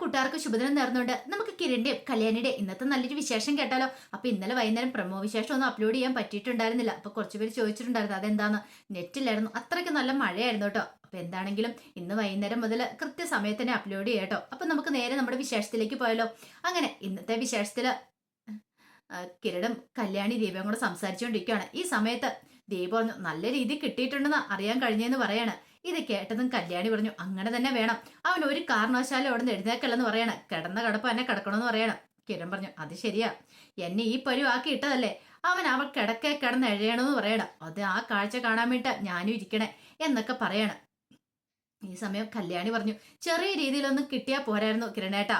കൂട്ടുകാർക്ക് ശുഭദിനം നേർന്നുകൊണ്ട് നമുക്ക് കിരണിന്റെയും കല്യാണിയുടെ ഇന്നത്തെ നല്ലൊരു വിശേഷം കേട്ടാലോ? അപ്പൊ ഇന്നലെ വൈകുന്നേരം പ്രമോ വിശേഷം ഒന്നും അപ്ലോഡ് ചെയ്യാൻ പറ്റിയിട്ടുണ്ടായിരുന്നില്ല. അപ്പൊ കുറച്ചുപേര് ചോദിച്ചിട്ടുണ്ടായിരുന്നു അതെന്താന്ന്? നെറ്റിലായിരുന്നു അത്രയ്ക്ക് നല്ല മഴയായിരുന്നു കേട്ടോ. അപ്പൊ എന്താണെങ്കിലും ഇന്ന് വൈകുന്നേരം മുതൽ കൃത്യസമയത്ത് തന്നെ അപ്ലോഡ് ചെയ്യാം കേട്ടോ. അപ്പൊ നമുക്ക് നേരെ നമ്മുടെ വിശേഷത്തിലേക്ക് പോയാലോ? അങ്ങനെ ഇന്നത്തെ വിശേഷത്തിൽ കിരടും കല്യാണി ദീപയും കൂടെ സംസാരിച്ചുകൊണ്ടിരിക്കുകയാണ്. ഈ സമയത്ത് ദീപ പറഞ്ഞു നല്ല രീതിയിൽ കിട്ടിയിട്ടുണ്ടെന്ന് അറിയാൻ കഴിഞ്ഞെന്ന് പറയാണ്. ഇത് കേട്ടതും കല്യാണി പറഞ്ഞു അങ്ങനെ തന്നെ വേണം. അവൻ ഒരു കാരണവശാലും അവിടെ നിന്ന് എഴുന്നേക്കല്ലെന്ന് പറയാണ്. കിടന്ന കടപ്പ് എന്നെ കിടക്കണമെന്ന് പറയാണ്. കിരൺ പറഞ്ഞു അത് ശരിയാ. എന്നെ ഈ പരുവാക്കി ഇട്ടതല്ലേ? അവൻ അവൾ കിടക്കെ കിടന്ന് എഴയണമെന്ന് പറയണം. അത് ആ കാഴ്ച കാണാൻ വേണ്ട ഞാനും ഇരിക്കണേ എന്നൊക്കെ പറയണം. ഈ സമയം കല്യാണി പറഞ്ഞു ചെറിയ രീതിയിലൊന്നും കിട്ടിയാ പോരായിരുന്നു കിരണേട്ടാ.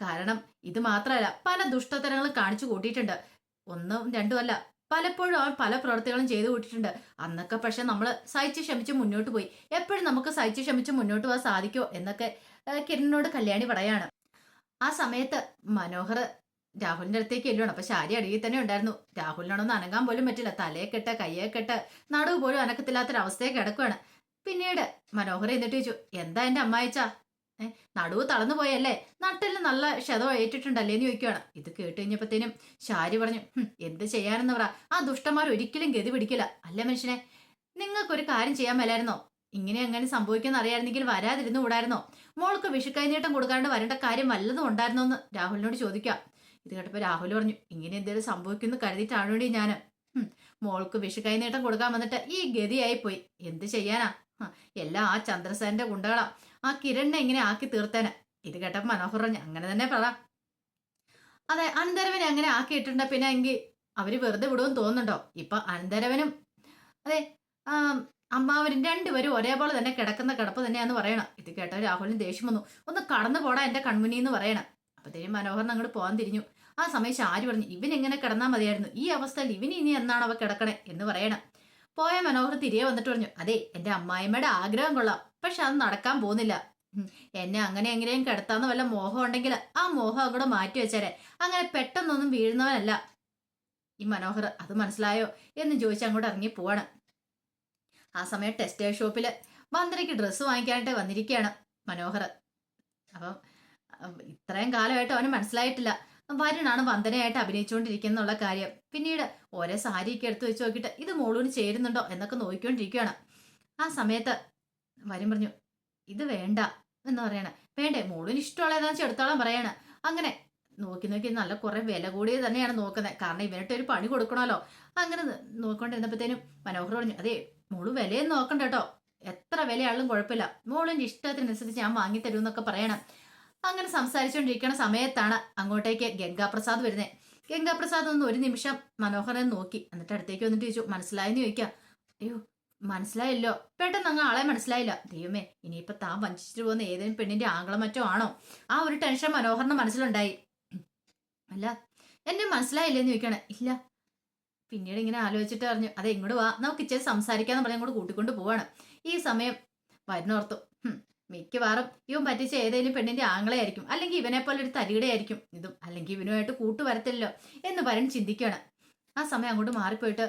കാരണം ഇത് മാത്രമല്ല പല ദുഷ്ടതരങ്ങളും കാണിച്ചു കൂട്ടിയിട്ടുണ്ട്. ഒന്നും രണ്ടും അല്ല പലപ്പോഴും അവൻ പല പ്രവൃത്തികളും ചെയ്തു കൂട്ടിയിട്ടുണ്ട്. അന്നൊക്കെ പക്ഷെ നമ്മൾ സഹിച്ച് ക്ഷമിച്ച് മുന്നോട്ട് പോയി. എപ്പോഴും നമുക്ക് സഹിച്ച് ക്ഷമിച്ച് മുന്നോട്ട് പോകാൻ സാധിക്കോ എന്നൊക്കെ കിരണിനോട് കല്യാണി പറയാണ്. ആ സമയത്ത് മനോഹർ രാഹുലിന്റെ അടുത്തേക്ക് എല്ലുവാണ് അപ്പൊ ശാരി അടിയിൽ തന്നെ ഉണ്ടായിരുന്നു. രാഹുലിനോടൊന്നും അനങ്ങാൻ പോലും പറ്റില്ല. തലയെ കെട്ട് കയ്യെ കെട്ട് നടുവ് പോലും അനക്കത്തില്ലാത്തൊരവസ്ഥയെ കിടക്കുവാണ്. പിന്നീട് മനോഹർ എന്നിട്ട് ചോദിച്ചു എന്താ എന്റെ അമ്മായിച്ച ഏ നടുവ് തളർന്നു പോയല്ലേ? നട്ടൽ നല്ല ക്ഷതം ഏറ്റിട്ടുണ്ടല്ലേ എന്ന് ചോദിക്കുവാണ്. ഇത് കേട്ട് കഴിഞ്ഞപ്പോഴത്തേനും ശാരി പറഞ്ഞു എന്ത് ചെയ്യാനെന്ന് പറ. ആ ദുഷ്ടന്മാർ ഒരിക്കലും ഗതി പിടിക്കില്ല. അല്ല മനുഷ്യനെ? നിങ്ങൾക്കൊരു കാര്യം ചെയ്യാൻ മേലായിരുന്നോ? ഇങ്ങനെ അങ്ങനെ സംഭവിക്കുന്ന അറിയായിരുന്നെങ്കിൽ വരാതിരുന്നു കൂടായിരുന്നോ? മോൾക്ക് വിഷുക്കൈനീട്ടം കൊടുക്കാണ്ട് വരേണ്ട കാര്യം വല്ലതും ഉണ്ടായിരുന്നോ എന്ന് രാഹുലിനോട് ചോദിക്കാം ഇത് കേട്ടപ്പോൾ രാഹുൽ പറഞ്ഞു ഇങ്ങനെ എന്തെങ്കിലും സംഭവിക്കുന്നു കരുതിയിട്ടാണ് വേണ്ടി ഞാൻ മോൾക്ക് വിഷുക്കൈനീട്ടം കൊടുക്കാൻ വന്നിട്ട് ഈ ഗതിയായി പോയി എന്ത് ചെയ്യാനാ? എല്ലാം ആ ചന്ദ്രസേന്റെ ഗുണ്ടകളാ. ആ കിരണിനെ ഇങ്ങനെ ആക്കി തീർത്തേനെ. ഇത് കേട്ടപ്പോ മനോഹർ അങ്ങനെ തന്നെ പറ. അതെ അനന്തരവനെ അങ്ങനെ ആക്കിയിട്ടുണ്ട്. പിന്നെ എങ്കിൽ അവർ വെറുതെ വിടുമെന്ന് തോന്നുന്നുണ്ടോ? ഇപ്പൊ അനന്തരവനും അതെ അമ്മാവനും രണ്ടുപേരും ഒരേപോലെ തന്നെ കിടക്കുന്ന കിടപ്പ് തന്നെയാന്ന് പറയണം. ഇത് കേട്ട രാഹുലിന് ദേഷ്യം വന്നു. ഒന്ന് കടന്നു പോടാ എന്റെ കൺമുനി എന്ന് പറയണം. അപ്പത്തേനും മനോഹരൻ അങ്ങോട്ട് പോകാൻ തിരിഞ്ഞു. ആ സമയം ശാരി പറഞ്ഞു ഇവൻ എങ്ങനെ കിടന്നാൽ മതിയായിരുന്നു. ഈ അവസ്ഥയിൽ ഇവന് ഇനി എന്നാണ് അവ കിടക്കണേ? എന്ന് പറയണം. പോയ മനോഹർ തിരികെ വന്നിട്ട് പറഞ്ഞു അതെ എന്റെ അമ്മായിമ്മയുടെ ആഗ്രഹം കൊള്ളാം. പക്ഷെ അത് നടക്കാൻ പോകുന്നില്ല. എന്നെ അങ്ങനെ എങ്ങനെയും കിടത്താന്ന് വല്ല മോഹം ഉണ്ടെങ്കിൽ ആ മോഹം അങ്ങോട്ട് മാറ്റി വെച്ചേരെ. അങ്ങനെ പെട്ടെന്നൊന്നും വീഴുന്നവനല്ല. ഈ മനോഹർ അത് മനസ്സിലായോ എന്ന് ചോദിച്ച് അങ്ങോട്ട് ഇറങ്ങി പോവാണ്. ആ സമയം ടെക്സ്റ്റൈൽ ഷോപ്പിൽ വന്ദനയ്ക്ക് ഡ്രസ്സ് വാങ്ങിക്കാനായിട്ട് വന്നിരിക്കുകയാണ് മനോഹർ. അപ്പം ഇത്രയും കാലമായിട്ട് അവന് മനസ്സിലായിട്ടില്ല. വരുണാണ് വന്ദനയായിട്ട് അഭിനയിച്ചുകൊണ്ടിരിക്കുന്നുള്ള കാര്യം. പിന്നീട് ഓരോ സാരിയൊക്കെ എടുത്തു വെച്ച് നോക്കിയിട്ട് ഇത് മോളൂന് ചേരുന്നുണ്ടോ എന്നൊക്കെ നോക്കിക്കൊണ്ടിരിക്കുകയാണ്. ആ സമയത്ത് വരും പറഞ്ഞു ഇത് വേണ്ട എന്ന് പറയണ. വേണ്ടേ മോളിന് ഇഷ്ടമുള്ള ഏതാണെന്ന് വെച്ചാൽ എടുത്തോളാൻ പറയാണ്. അങ്ങനെ നോക്കി നോക്കി നല്ല കുറെ വില കൂടിയത് തന്നെയാണ് നോക്കുന്നത്. കാരണം ഇവനിട്ട് ഒരു പണി കൊടുക്കണമല്ലോ. അങ്ങനെ നോക്കിക്കൊണ്ടിരുന്നപ്പോഴത്തേനും മനോഹർ പറഞ്ഞു അതെ മോൾ വിലയൊന്നും നോക്കണ്ട കേട്ടോ. എത്ര വിലയാളും കുഴപ്പമില്ല. മോളിന്റെ ഇഷ്ടത്തിനനുസരിച്ച് ഞാൻ വാങ്ങിത്തരൂ എന്നൊക്കെ പറയണം. അങ്ങനെ സംസാരിച്ചുകൊണ്ടിരിക്കുന്ന സമയത്താണ് അങ്ങോട്ടേക്ക് ഗംഗാപ്രസാദ് വരുന്നത് ഗംഗാപ്രസാദ് ഒന്ന് ഒരു നിമിഷം മനോഹരനെ നോക്കി. എന്നിട്ട് അടുത്തേക്ക് വന്നിട്ട് ചോദിച്ചു മനസ്സിലായെന്ന് ചോദിക്കാം? അയ്യോ മനസ്സിലായല്ലോ? പെട്ടെന്ന് അങ്ങ് ആളെ മനസ്സിലായില്ല. ദൈവമേ ഇനിയിപ്പോ താൻ വഞ്ചിച്ചിട്ട് പോകുന്ന ഏതെങ്കിലും പെണ്ണിന്റെ ആംഗളം മറ്റോ ആണോ? ആ ഒരു ടെൻഷൻ മനോഹറിന്റെ മനസ്സിലുണ്ടായി. അല്ല എന്നെ മനസ്സിലായില്ലെന്ന് ചോദിക്കണേ. ഇല്ല. പിന്നീട് ഇങ്ങനെ ആലോചിച്ചിട്ട് പറഞ്ഞു അതെ ഇങ്ങോട്ട് വാ. നമുക്ക് ഇച്ചിരി സംസാരിക്കാന്ന് പറഞ്ഞ് അങ്ങോട്ട് കൂട്ടിക്കൊണ്ട് പോവാണ്. ഈ സമയം വരുന്നോർത്തു "ഹും, മിക്കവാറും ഇവൻ പറ്റിച്ച ഏതെങ്കിലും പെണ്ണിന്റെ ആംഗളയായിരിക്കും അല്ലെങ്കിൽ ഇവനെ പോലെ ഒരു തരികിടെ ആയിരിക്കും. ഇതും അല്ലെങ്കിൽ ഇവനുമായിട്ട് കൂട്ടു വരത്തില്ലല്ലോ എന്ന് വരൻ ചിന്തിക്കുകയാണ് ആ സമയം അങ്ങോട്ട് മാറിപ്പോയിട്ട്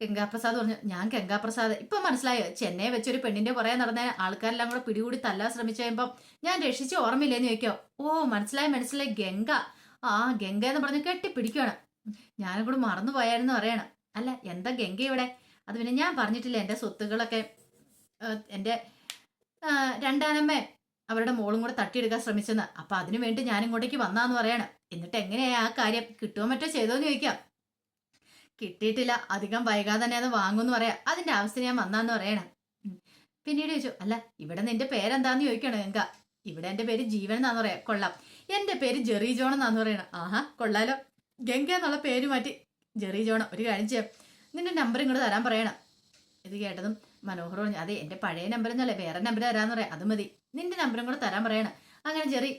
ഗംഗാപ്രസാദ് പറഞ്ഞു ഞാൻ ഗംഗാപ്രസാദ്. ഇപ്പൊ മനസ്സിലായോ? ചെന്നൈ വെച്ചൊരു പെണ്ണിന്റെ പുറകെ നടന്ന ആൾക്കാരെല്ലാം കൂടെ പിടികൂടി തല്ലാൻ ശ്രമിച്ചു കഴിയുമ്പോൾ ഞാൻ രക്ഷിച്ച് ഓർമ്മയില്ലേന്ന് ചോദിക്കോ? ഓ മനസ്സിലായി മനസ്സിലായി. ഗംഗ. ആ ഗംഗ എന്ന് പറഞ്ഞ് കെട്ടിപ്പിടിക്കുകയാണ് ഞാനും കൂടെ മറന്നു പോയായിരുന്നു പറയണം. അല്ല എന്താ ഗംഗ ഇവിടെ? അത് പിന്നെ ഞാൻ പറഞ്ഞിട്ടില്ല. എന്റെ സ്വത്തുകളൊക്കെ എന്റെ എന്റെ രണ്ടാനമ്മ അവരുടെ മോളും കൂടെ തട്ടിയെടുക്കാൻ ശ്രമിച്ചെന്ന്. അപ്പൊ അതിനു വേണ്ടി ഞാൻ ഇങ്ങോട്ടേക്ക് വന്നാന്ന് പറയണം. എന്നിട്ട് എങ്ങനെയാ ആ കാര്യം? കിട്ടുമോ മറ്റോ ചെയ്തോന്ന് ചോദിക്കാം. കിട്ടിയിട്ടില്ല. അധികം വൈകാതെ തന്നെ അത് വാങ്ങുമെന്ന് പറയാം. അതിന്റെ ആവശ്യത്തിന് ഞാൻ വന്നാന്ന് പറയണം. പിന്നീട് ചോദിച്ചു അല്ല ഇവിടെ നിന്റെ പേരെന്താന്ന് ചോദിക്കണം എങ്ക ഇവിടെ എന്റെ പേര് ജീവൻ എന്നാന്ന് പറയാം. കൊള്ളാം. എന്റെ പേര് ജെറി ജോൺ എന്നാന്ന് പറയണം. ആഹാ കൊള്ളാലോ. ഗംഗ എന്നുള്ള പേര് മാറ്റി ജെറി ജോൺ ഒരു കാര്യം ചെയ്യാം. നിന്റെ നമ്പർ ഇങ്ങോട്ട് തരാൻ പറയണം. ഇത് കേട്ടതും മനോഹർ പറഞ്ഞു അതെ എന്റെ പഴയ നമ്പർ എന്നല്ലേ വേറെ നമ്പർ തരാന്ന് പറയാം. അത് മതി. നിന്റെ നമ്പറും കൂടെ തരാൻ പറയണം. അങ്ങനെ ജെറി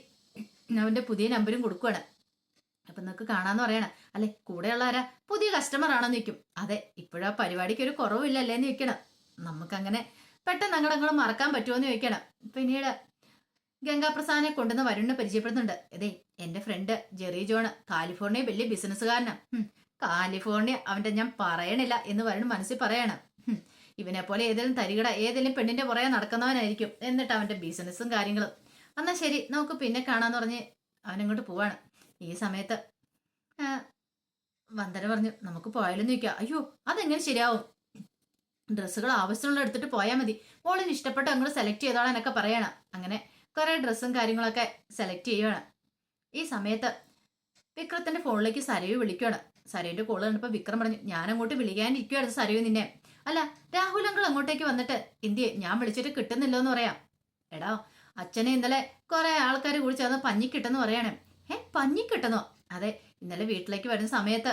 അവന്റെ പുതിയ നമ്പരും കൊടുക്കുവാണ്. അപ്പൊ നിങ്ങൾക്ക് കാണാന്ന് പറയണം. അല്ലെ കൂടെയുള്ള ആരാ? പുതിയ കസ്റ്റമർ ആണെന്ന് നിൽക്കും അതെ ഇപ്പോഴാ പരിപാടിക്ക് ഒരു കുറവില്ലല്ലേ എന്ന് ചോദിക്കണം. നമുക്കങ്ങനെ പെട്ടെന്ന് അങ്ങോട്ട് അങ്ങോട്ട് മറക്കാൻ പറ്റുമോ എന്ന് ചോദിക്കണം. പിന്നീട് ഗംഗാപ്രസാദിനെ കൊണ്ടുവന്ന് വരുണിനെ പരിചയപ്പെടുന്നുണ്ട് അതെ എന്റെ ഫ്രണ്ട് ജെറി ജോണ് കാലിഫോർണിയ വലിയ ബിസിനസ്സുകാരനാ കാലിഫോർണിയ അവന്റെ ഞാൻ പറയണില്ല എന്ന് വരുണ് മനസ്സിൽ പറയണം. ഇവനെ പോലെ ഏതെങ്കിലും തരികട ഏതെങ്കിലും പെണ്ണിന്റെ പുറകെ നടക്കുന്നവനായിരിക്കും. എന്നിട്ട് അവന്റെ ബിസിനസ്സും കാര്യങ്ങളും. എന്നാ ശരി നമുക്ക് പിന്നെ കാണാന്ന് പറഞ്ഞ് അവനങ്ങോട്ട് പോവാണ്. ഈ സമയത്ത്. വന്ദന പറഞ്ഞു നമുക്ക് പോയാലും നിൽക്കാം അയ്യോ അതെങ്ങനെ ശരിയാവും? ഡ്രസ്സുകൾ ആവശ്യമുള്ള എടുത്തിട്ട് പോയാൽ മതി. മോളിന് ഇഷ്ടപ്പെട്ട അങ്ങോട്ട് സെലക്ട് ചെയ്തോളാനൊക്കെ പറയണം. അങ്ങനെ കുറേ ഡ്രസ്സും കാര്യങ്ങളൊക്കെ സെലക്ട് ചെയ്യുവാണ്. ഈ സമയത്ത് വിക്രത്തിന്റെ ഫോണിലേക്ക് സരയു വിളിക്കുകയാണ് സരയുടെ കോൾ കണ്ടപ്പോൾ വിക്രം പറഞ്ഞു ഞാൻ അങ്ങോട്ട് വിളിക്കാനിരിക്കുവായിരുന്നു സരയു നിന്നെ. അല്ല രാഹുൽ അങ്കിൾ അങ്ങോട്ടേക്ക് വന്നിട്ട് ഇന്ത്യയെ ഞാൻ വിളിച്ചിട്ട് കിട്ടുന്നില്ലോ എന്ന് പറയാം. എടാ അച്ഛനെ ഇന്നലെ കുറെ ആൾക്കാർ കൂടി ചേർന്ന് പഞ്ഞി കിട്ടെന്ന് പറയണേ. ഏ കിട്ടുന്നോ അതെ ഇന്നലെ വീട്ടിലേക്ക് വരുന്ന സമയത്ത്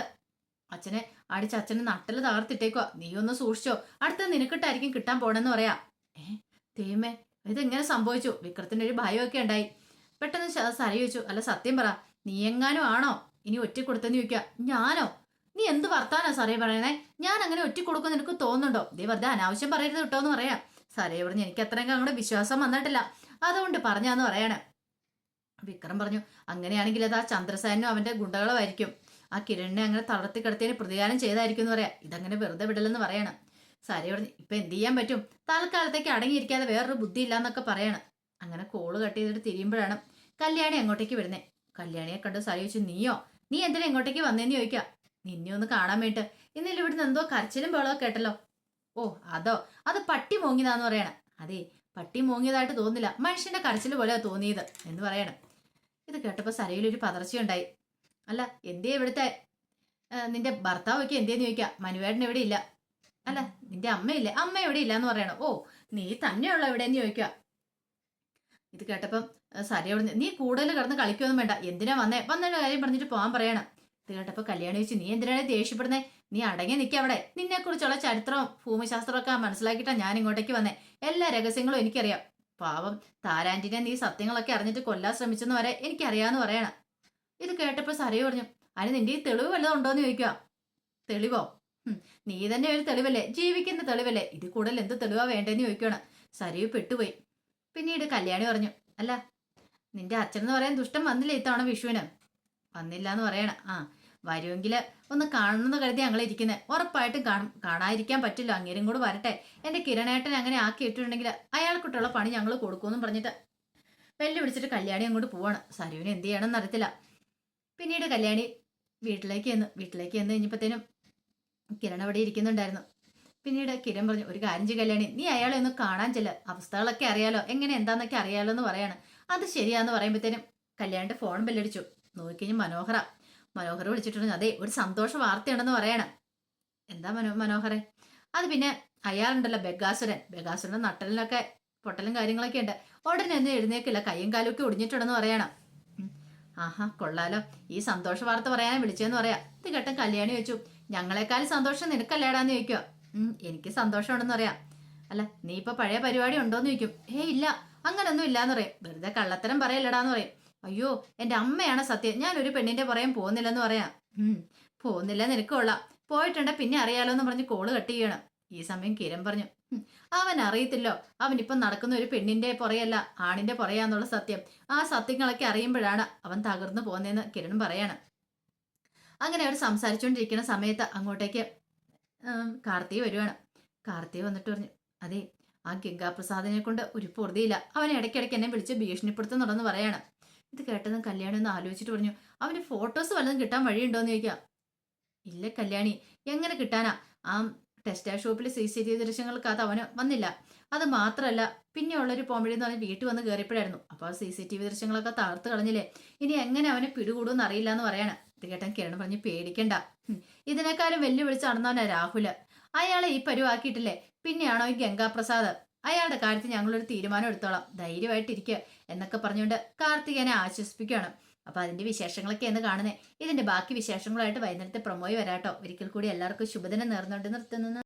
അച്ഛനെ അടിച്ച് അച്ഛനെ നട്ടൽ താർത്തിട്ടേക്കോ നീ ഒന്ന് സൂക്ഷിച്ചോ. അടുത്ത നിനക്കിട്ടായിരിക്കും കിട്ടാൻ പോണെന്ന് പറയാ. ഏ ദൈവമേ ഇതെങ്ങനെ സംഭവിച്ചു? വിക്രത്തിന്റെ ഒരു ഭയമൊക്കെ ഉണ്ടായി. പെട്ടെന്ന് സര ചോദിച്ചു. അല്ല സത്യം പറ നീ എങ്ങാനും ആണോ? ഇനി ഒറ്റ കൊടുത്തെന്ന് ചോദിക്കുക ഞാനോ? നീ എന്ത് വർത്താനാ സാറേ പറയണേ? ഞാൻ അങ്ങനെ ഒറ്റ കൊടുക്കും നിനക്ക് തോന്നുന്നുണ്ടോ? ദേ വെറുതെ അനാവശ്യം പറയരുത് കിട്ടോ എന്ന് പറയാം. സാറേ പറഞ്ഞു എനിക്ക് അത്രയും അങ്ങോട്ട് വിശ്വാസം വന്നിട്ടില്ല. അതുകൊണ്ട് പറഞ്ഞാന്ന് പറയണേ. വിക്രം പറഞ്ഞു അങ്ങനെയാണെങ്കിൽ അത് ആ ചന്ദ്രസേനും അവന്റെ ഗുണ്ടകളുമായിരിക്കും ആ കിരണിനെ അങ്ങനെ തളർത്തി കിടത്തിയതിന് പ്രതികാരം ചെയ്തായിരിക്കും എന്ന് പറയാം. ഇതങ്ങനെ വെറുതെ വിടലെന്ന് പറയണം. സാരി പറഞ്ഞു ഇപ്പൊ എന്ത് ചെയ്യാൻ പറ്റും? തൽക്കാലത്തേക്ക് അടങ്ങിയിരിക്കാതെ വേറൊരു ബുദ്ധി ഇല്ല എന്നൊക്കെ പറയണം. അങ്ങനെ കോൾ കട്ട് ചെയ്തിട്ട് തിരിയുമ്പോഴാണ് കല്യാണി അങ്ങോട്ടേക്ക് വരുന്നത് കല്യാണിയെ കണ്ട് സാരി ചോദിച്ചു നീയോ? നീ എന്തിനാ ഇങ്ങോട്ടേക്ക് വന്നേന്ന് ചോദിക്കാം? നിന്നെ ഒന്ന് കാണാൻ വേണ്ടിട്ട്. ഇന്നലെ ഇവിടുന്ന് എന്തോ കരച്ചിലും ബഹളവും കേട്ടല്ലോ. ഓ അതോ? അത് പട്ടി മോങ്ങിയതാന്ന് പറയണം. അതെ പട്ടി മോങ്ങിയതായിട്ട് തോന്നില്ല മനുഷ്യന്റെ കരച്ചിൽ പോലെയാ തോന്നിയത് എന്ന് പറയണം. ഇത് കേട്ടപ്പോൾ സരയിലൊരു പതർച്ചയുണ്ടായി. അല്ല എന്തേ ഇവിടുത്തെ? നിന്റെ നിന്റെ ഭർത്താവൊക്കെ എന്തേന്ന് ചോദിക്കാം? മനുവേടൻ എവിടെ ഇല്ല? അല്ല നിന്റെ അമ്മയില്ലേ? അമ്മ എവിടെ ഇല്ല എന്ന് പറയണം? ഓ നീ തന്നെയുള്ള എവിടെയെന്ന് ചോദിക്കുക ഇത് കേട്ടപ്പം സരയോട് നീ കൂടുതൽ കിടന്ന് കളിക്കൊന്നും വേണ്ട. എന്തിനാ വന്നേ? വന്നതിന്റെ കാര്യം പറഞ്ഞിട്ട് പോകാൻ പറയണം. ഇത് കേട്ടപ്പോൾ കല്യാണി വെച്ച് നീ എന്തിനാണ് ദേഷ്യപ്പെടുന്നേ? നീ അടങ്ങി നിൽക്ക അവിടെ. നിന്നെക്കുറിച്ചുള്ള ചരിത്രവും ഭൂമിശാസ്ത്രവും ഒക്കെ മനസ്സിലാക്കിയിട്ടാ ഞാൻ ഇങ്ങോട്ടേക്ക് വന്നേ. എല്ലാ രഹസ്യങ്ങളും എനിക്കറിയാം. പാവം താരാന്റിനെ നീ സത്യങ്ങളൊക്കെ അറിഞ്ഞിട്ട് കൊല്ലാൻ ശ്രമിച്ചെന്ന് വരെ എനിക്കറിയാന്ന് പറയണം. ഇത് കേട്ടപ്പോൾ സരയു പറഞ്ഞു അതിന് നിന്റെ ഈ തെളിവ് വല്ലതും ചോദിക്കുക തെളിവോ? നീ തന്നെ ഒരു തെളിവല്ലേ? ജീവിക്കുന്ന തെളിവല്ലേ? ഇത് കൂടുതൽ എന്ത് തെളിവാ വേണ്ടതെന്ന് ചോദിക്കുകയാണ് സരയു പെട്ടുപോയി. പിന്നീട് കല്യാണി പറഞ്ഞു അല്ല നിന്റെ അച്ഛൻ എന്ന് പറയാൻ ദുഷ്ടം വന്നില്ല ഇത്തവണ വിഷുവിന്? വന്നില്ല എന്ന് പറയണം. ആ വരുമെങ്കിൽ ഒന്ന് കാണണമെന്ന് കരുതി ഞങ്ങൾ ഇരിക്കുന്നത് ഉറപ്പായിട്ടും കാണും. കാണാതിരിക്കാൻ പറ്റില്ല. അങ്ങേരും കൂടെ വരട്ടെ. എന്റെ കിരണേട്ടൻ അങ്ങനെ ആക്കി ഇട്ടിട്ടുണ്ടെങ്കിൽ അയാൾക്കിട്ടുള്ള പണി ഞങ്ങൾ കൊടുക്കുമെന്നും പറഞ്ഞിട്ട് വെല്ലു വിളിച്ചിട്ട് കല്യാണി അങ്ങോട്ട് പോവാണ്. സരുവിന് എന്ത് ചെയ്യണമെന്ന് അറിയത്തില്ല. പിന്നീട് കല്യാണി വീട്ടിലേക്ക് ചെന്ന് വീട്ടിലേക്ക് ചെന്ന് കഴിഞ്ഞപ്പോഴത്തേനും കിരൺ അവിടെ ഇരിക്കുന്നുണ്ടായിരുന്നു. പിന്നീട് കിരൺ പറഞ്ഞു ഒരു കാര്യം ചെയ്യും കല്യാണി. നീ അയാളെ ഒന്ന് കാണാൻ ചെല്ല. അവസ്ഥകളൊക്കെ അറിയാലോ. എങ്ങനെ എന്താന്നൊക്കെ അറിയാലോ എന്ന് പറയാണ്. അത് ശരിയാന്ന് പറയുമ്പോഴത്തേനും കല്യാണിന്റെ ഫോൺ ബെല്ലടിച്ചു നോക്കിക്കഴിഞ്ഞ് മനോഹര മനോഹർ വിളിച്ചിട്ടുണ്ട്. അതെ ഒരു സന്തോഷ വാർത്തയുണ്ടെന്ന് പറയണം. എന്താ മനോ മനോഹരെ അത് പിന്നെ അയാളുണ്ടല്ലോ ബഗാസുരൻ. ബഗാസുരന്റെ നട്ടലിനൊക്കെ പൊട്ടലും കാര്യങ്ങളൊക്കെ ഉണ്ട്. ഉടനെ ഒന്നും എഴുന്നേക്കില്ല. കയ്യും കാലും ഒക്കെ ഒടിഞ്ഞിട്ടുണ്ടെന്ന് പറയണം. ആഹാ കൊള്ളാലോ. ഈ സന്തോഷ വാർത്ത പറയാനാ വിളിച്ചതെന്ന് പറയാ. ഇത് കേട്ട കല്യാണി വെച്ചു ഞങ്ങളെക്കാൾ സന്തോഷം നിനക്കല്ലേടാന്ന് ചോദിക്കുക എനിക്ക് സന്തോഷമുണ്ടെന്ന് പറയാം. അല്ല നീ ഇപ്പൊ പഴയ പരിപാടി ഉണ്ടോന്ന് ചോദിക്കും. ഏയ് ഇല്ല. അങ്ങനൊന്നും ഇല്ലാന്ന് പറയും. വെറുതെ കള്ളത്തരം പറയല്ലടാന്ന് പറയും. അയ്യോ എന്റെ അമ്മയാണ് സത്യം. ഞാൻ ഒരു പെണ്ണിന്റെ പുറയം പോകുന്നില്ലെന്ന് പറയാം. പോകുന്നില്ല നിനക്കുള്ള കൊള്ളാം. പോയിട്ടുണ്ട് പിന്നെ അറിയാലോ എന്ന് പറഞ്ഞ് കോൾ കട്ട് ചെയ്യണം. ഈ സമയം കിരൺ പറഞ്ഞു അവൻ അറിയത്തില്ലോ. അവൻ ഇപ്പം നടക്കുന്ന ഒരു പെണ്ണിന്റെ പുറയല്ല ആണിന്റെ പുറയാന്നുള്ള സത്യം. ആ സത്യങ്ങളൊക്കെ അറിയുമ്പോഴാണ് അവൻ തകർന്നു പോകുന്നതെന്ന് കിരൺ പറയാണ്. അങ്ങനെ അവർ സംസാരിച്ചുകൊണ്ടിരിക്കുന്ന സമയത്ത് അങ്ങോട്ടേക്ക് കാർത്തി വരുവാണ്. കാർത്തി വന്നിട്ട് പറഞ്ഞു അതെ ആ ഗംഗാപ്രസാദിനെ കൊണ്ട് ഒരു പൊറുതിയില്ല. അവൻ ഇടയ്ക്കിടയ്ക്ക് എന്നെ വിളിച്ച് ഭീഷണിപ്പെടുത്തുന്നുണ്ടെന്ന് പറയാണ്. ഇത് കേട്ടതും കല്യാണി ഒന്ന് ആലോചിച്ചിട്ട് പറഞ്ഞു അവന് ഫോട്ടോസ് വല്ലതും കിട്ടാൻ വഴിയുണ്ടോന്ന് ചോദിക്കാം. ഇല്ല കല്യാണി എങ്ങനെ കിട്ടാനാ? ആ ടെക്സ്റ്റൈൽ ഷോപ്പിൽ സി സി ടി വി ദൃശ്യങ്ങൾക്ക് അത് അവന് വന്നില്ല. അത് മാത്രമല്ല പിന്നെ ഉള്ളൊരു പോംവഴി എന്ന് പറഞ്ഞ് വീട്ടിൽ വന്ന് കയറിയപ്പോഴായിരുന്നു അപ്പോൾ സി സി ടി വി ദൃശ്യങ്ങളൊക്കെ താർത്ത് കളഞ്ഞില്ലേ? ഇനി എങ്ങനെ അവനെ പിടികൂടുമെന്ന് അറിയില്ല എന്ന് പറയാണ്. ഇത് കേട്ടാൻ കിരൺ പറഞ്ഞ് പേടിക്കണ്ട. ഇതിനേക്കാളും വെല്ലുവിളിച്ച് നടന്നവനാ രാഹുൽ. അയാളെ ഈ പരുവാക്കിയിട്ടില്ലേ? പിന്നെയാണോ ഈ ഗംഗാപ്രസാദ്? അയാളുടെ കാര്യത്തിൽ ഞങ്ങളൊരു തീരുമാനം എടുത്തോളാം. ധൈര്യമായിട്ടിരിക്കുക എന്നൊക്കെ പറഞ്ഞുകൊണ്ട് കാർത്തികനെ ആശ്വസിപ്പിക്കുകയാണ്. അപ്പൊ അതിന്റെ വിശേഷങ്ങളൊക്കെ എന്ന് കാണുന്നത് ഇതിന്റെ ബാക്കി വിശേഷങ്ങളായിട്ട് വൈകുന്നേരത്തെ പ്രൊമോയി വരാട്ടോ. ഒരിക്കൽ കൂടി എല്ലാവർക്കും ശുഭദിനം നേർന്നുകൊണ്ട് നിർത്തുന്നു.